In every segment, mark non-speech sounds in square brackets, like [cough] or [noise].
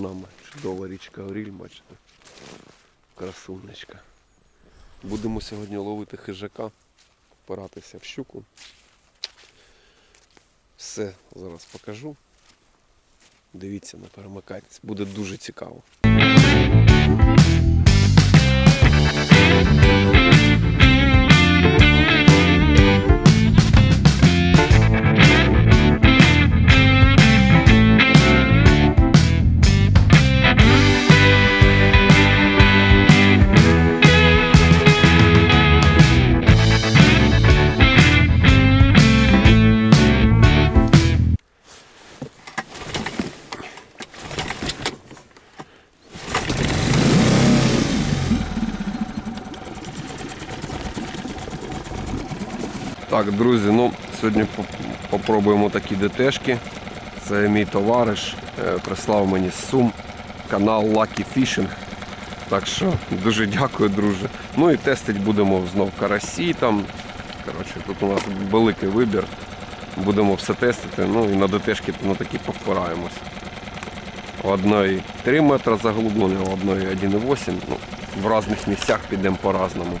нами чудова річка Оріль, бачите. Красунечка. Будемо сьогодні ловити хижака, опиратися в щуку. Все зараз покажу. Дивіться, на перемиканець, буде дуже цікаво. Так, друзі, ну сьогодні по- попробуємо такі ДТшки. Це мій товариш, е, прислав мені з Сум, канал Lucky Fishing. Так що дуже дякую, друже. Ну і тестить будемо знов карасі там. Коротше, тут у нас великий вибір. Будемо все тестити. Ну і на ДТшки на такі повпираємось. У одної 3 метри заглублення, у одної 1,8. Ну, в різних місцях підемо по-разному.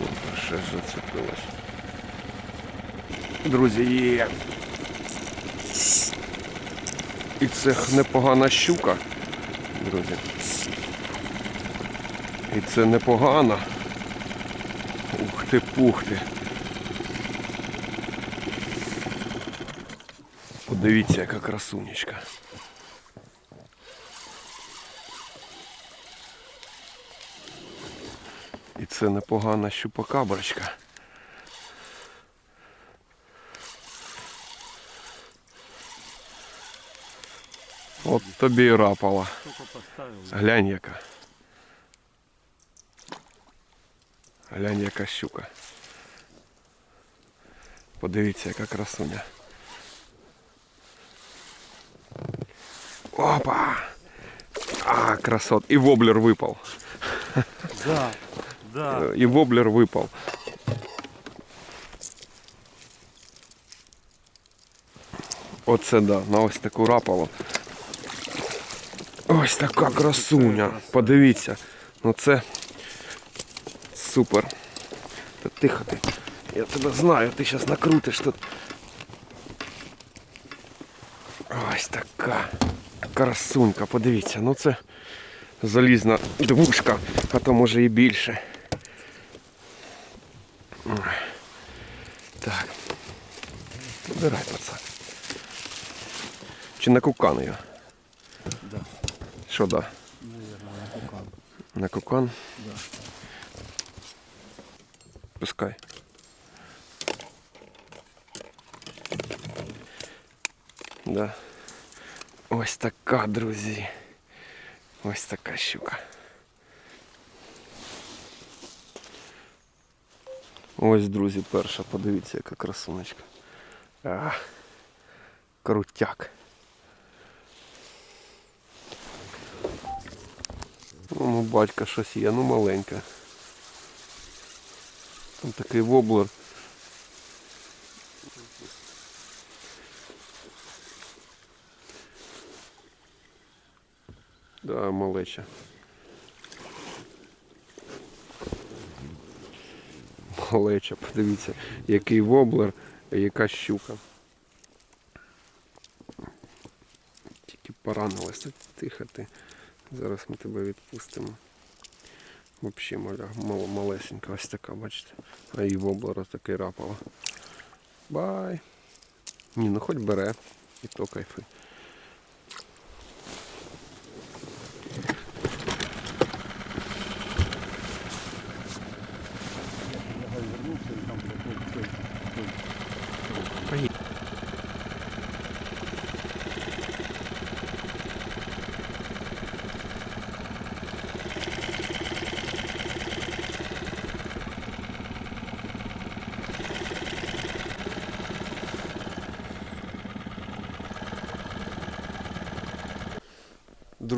Ну, Ще ж зацепилось. Друзі, є. І це непогана щука, друзі. І це непогана. Ух ти, пух ти. Подивіться, яка красунечка. це непогана щупакаброчка. От тобі і рапала. Глянь яка. Глянь яка щука. Подивіться, яка красуня. Опа! А, красот. І воблер випав. Да, Да. І воблер випав. Оце да, на ось таку рапало. Ось така красуня. Подивіться. Ну це супер. Та тихо ти. Я тебе знаю, ти зараз накрутиш тут. Ось така красунька, подивіться, ну це залізна двушка, а то може і більше. Так. Забирай, пацан. Чи на кукан його? Да. Що да? Наверное, на кукан. На кукан? Да. Пускай. Да. Ось така, друзі. Ось така щука. Ось, друзі, перша, подивіться, яка красуночка. А, крутяк. Ну, ну, батька щось є, ну маленька. Там такий воблер. Да, малеча. Малеча, подивіться, який воблер, яка щука. Тільки поранилася. Тихо ти. Зараз ми тебе відпустимо. Взагалі маля, мал, малесенька, ось така, бачите. А її воблера такий рапала. Бай. Ні, ну хоч бере. І то кайфи.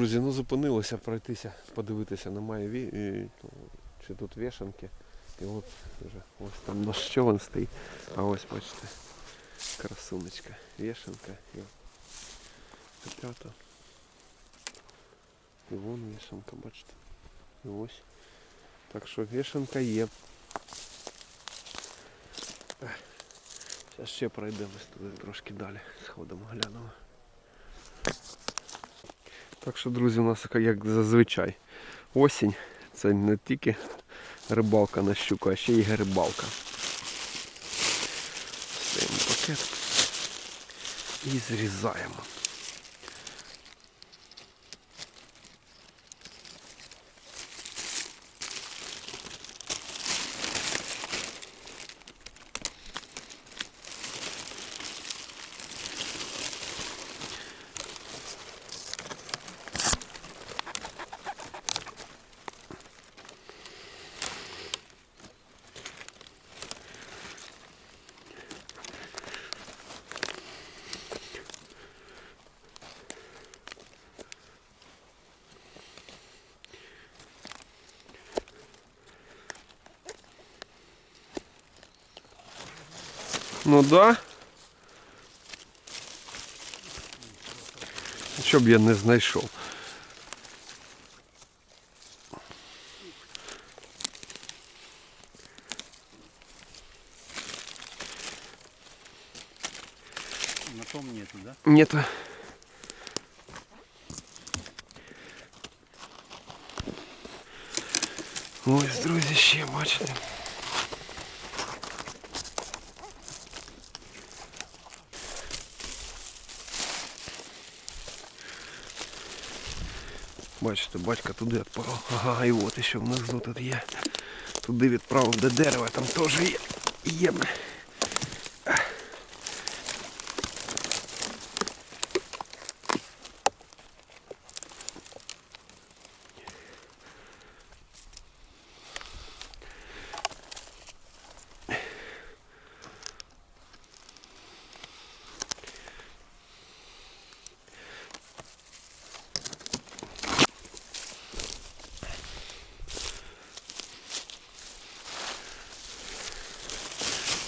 Друзі, ну зупинилися пройтися, подивитися, немає ві... і, ну, чи тут вішанки. І от вже ось там наш човен стоїть. А ось бачите. Красунечка. Вішенка. І опята. І вон вішенка, бачите. І ось. Так що вішенка є. Зараз ще пройдемось туди трошки далі. Сходимо, глянемо. Так що, друзі, у нас як зазвичай осінь. Це не тільки рибалка на щуку, а ще й рибалка. Стаємо пакет і зрізаємо. Ну да. Що б я не знайшов. На том нету, да? Нет. Ось, друзі, ще бачите. Бачите, батька туди відправив. Ага, і от ще внизу тут є. Туди відправив до дерева, там теж є. Є.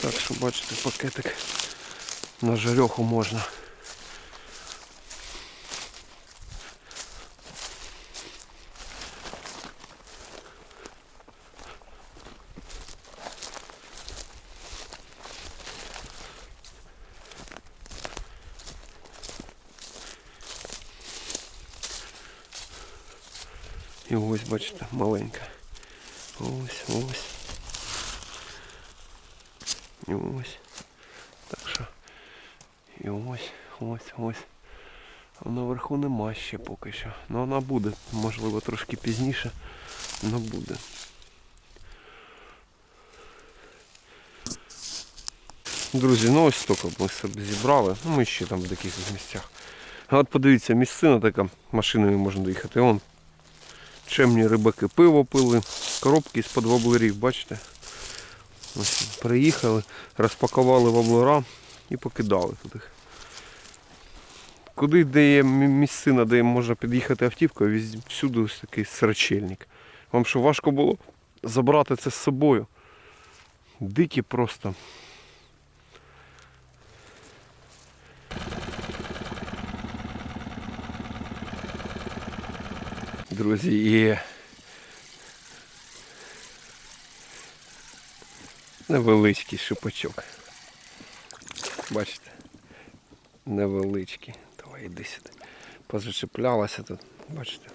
Так що бачите, пакетик на жарьоху можна. І ось, бачите, маленька. Ось, ось. І ось. Так що. І ось, ось, ось. А наверху нема ще поки що. Ну вона буде, можливо, трошки пізніше. але буде. Друзі, ну ось стільки ми собі зібрали. Ну ми ще там в якихось місцях. А от подивіться, місцина така, машиною можна доїхати. Вон чемні рибаки пиво пили, коробки з-під воблерів, бачите? Ось приїхали, розпакували воблера і покидали їх. Куди де є місцина, де можна під'їхати автівкою, всюди ось такий срачельник. Вам що важко було забрати це з собою? Дикі просто. Друзі, і невеличкий шипачок. Бачите? Невеличкий. Давай іди сюди. Позачеплялася тут, бачите?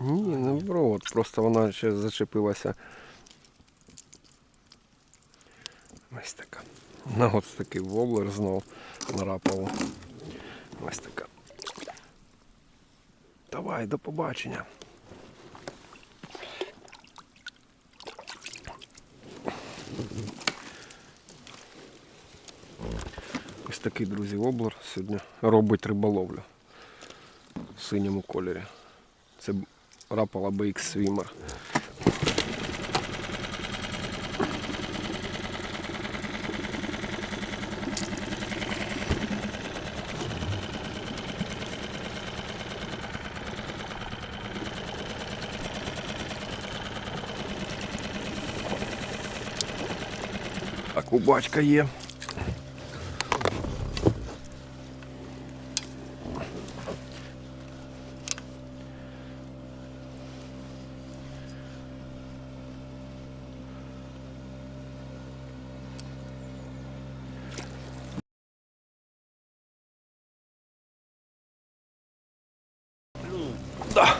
Ні, не брод, просто вона ще зачепилася. Ось така. На ось такий воблер знов нарапало. Ось така. Давай, до побачення. Такий, друзі, воблер сьогодні робить риболовлю в синьому кольорі. Це рапала BX Swimmer. Так, у батька є. Да.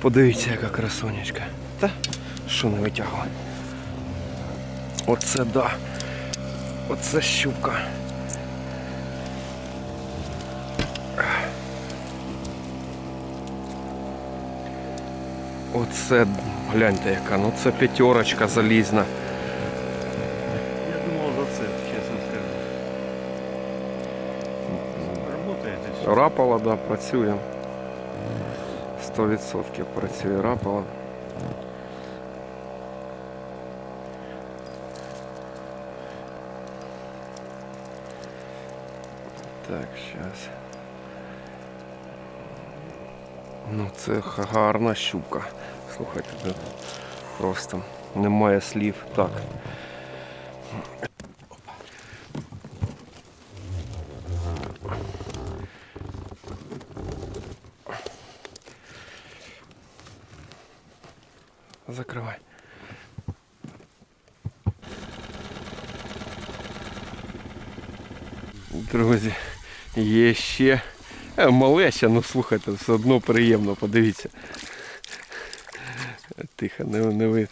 Подивіться, яка красонечка. Та що не витягла. Оце да. Оце щука. Оце, гляньте яка, ну це п'ятерочка залізна. Я думав за це, чесно скажу. Работаєте все. Рапала, да, працює. 100% працює рапала. Так, зараз. Ну, це гарна щука. Слухайте, просто немає слів. Так. Закривай. Друзі, є ще е, малеща, ну слухайте, все одно приємно, подивіться. Тихо, не, не ви.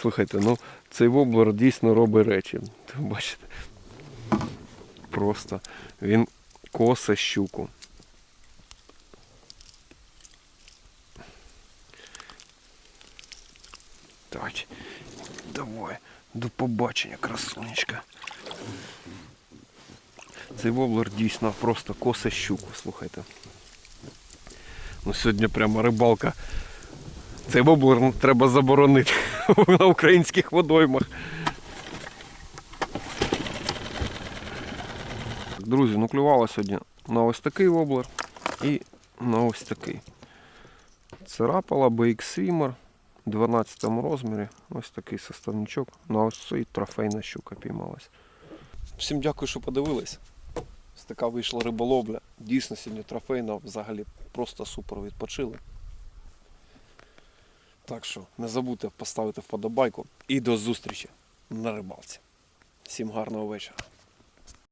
Слухайте, ну цей воблер дійсно робить речі. Бачите. Просто він косе щуку. Так, давай, до побачення, красунечка. Цей воблер дійсно просто косе щуку, слухайте. Ну сьогодні прямо рибалка. Цей воблер треба заборонити [laughs] на українських водоймах. Друзі, ну клювало сьогодні на ось такий воблер і на ось такий. Це рапала BX Swimmer в 12 розмірі. Ось такий составничок. На ось цей трофейна щука піймалась. Всім дякую, що подивились. Така вийшла риболовля. Дійсно сьогодні трофейна, взагалі просто супер відпочили. Так що не забудьте поставити вподобайку і до зустрічі на рибалці. Всім гарного вечора.